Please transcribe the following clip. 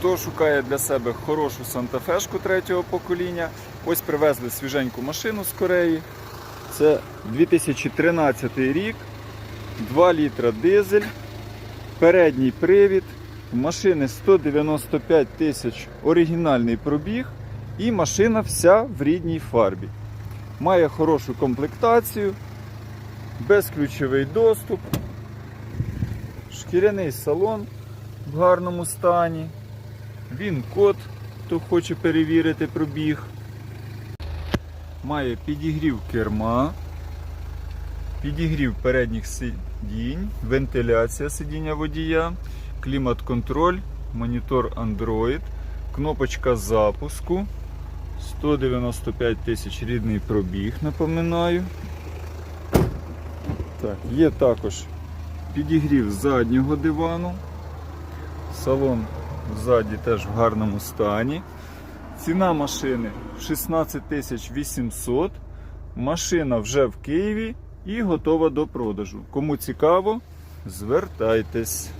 Хто шукає для себе хорошу Сантафешку третього покоління, ось привезли свіженьку машину з Кореї. Це 2013 рік, 2 літра дизель, передній привід, машини 195 тисяч оригінальний пробіг. І машина вся в рідній фарбі. Має хорошу комплектацію, безключовий доступ, шкіряний салон в гарному стані. Він код, хто хоче перевірити пробіг. Має підігрів керма, підігрів передніх сидінь, вентиляція сидіння водія, клімат-контроль, монітор Android, кнопочка запуску. 195 тисяч рідний пробіг, напоминаю. Так, є також підігрів заднього дивану. Салон ззаді теж в гарному стані. Ціна машини 16 800. Машина вже в Києві і готова до продажу. Кому цікаво, звертайтесь.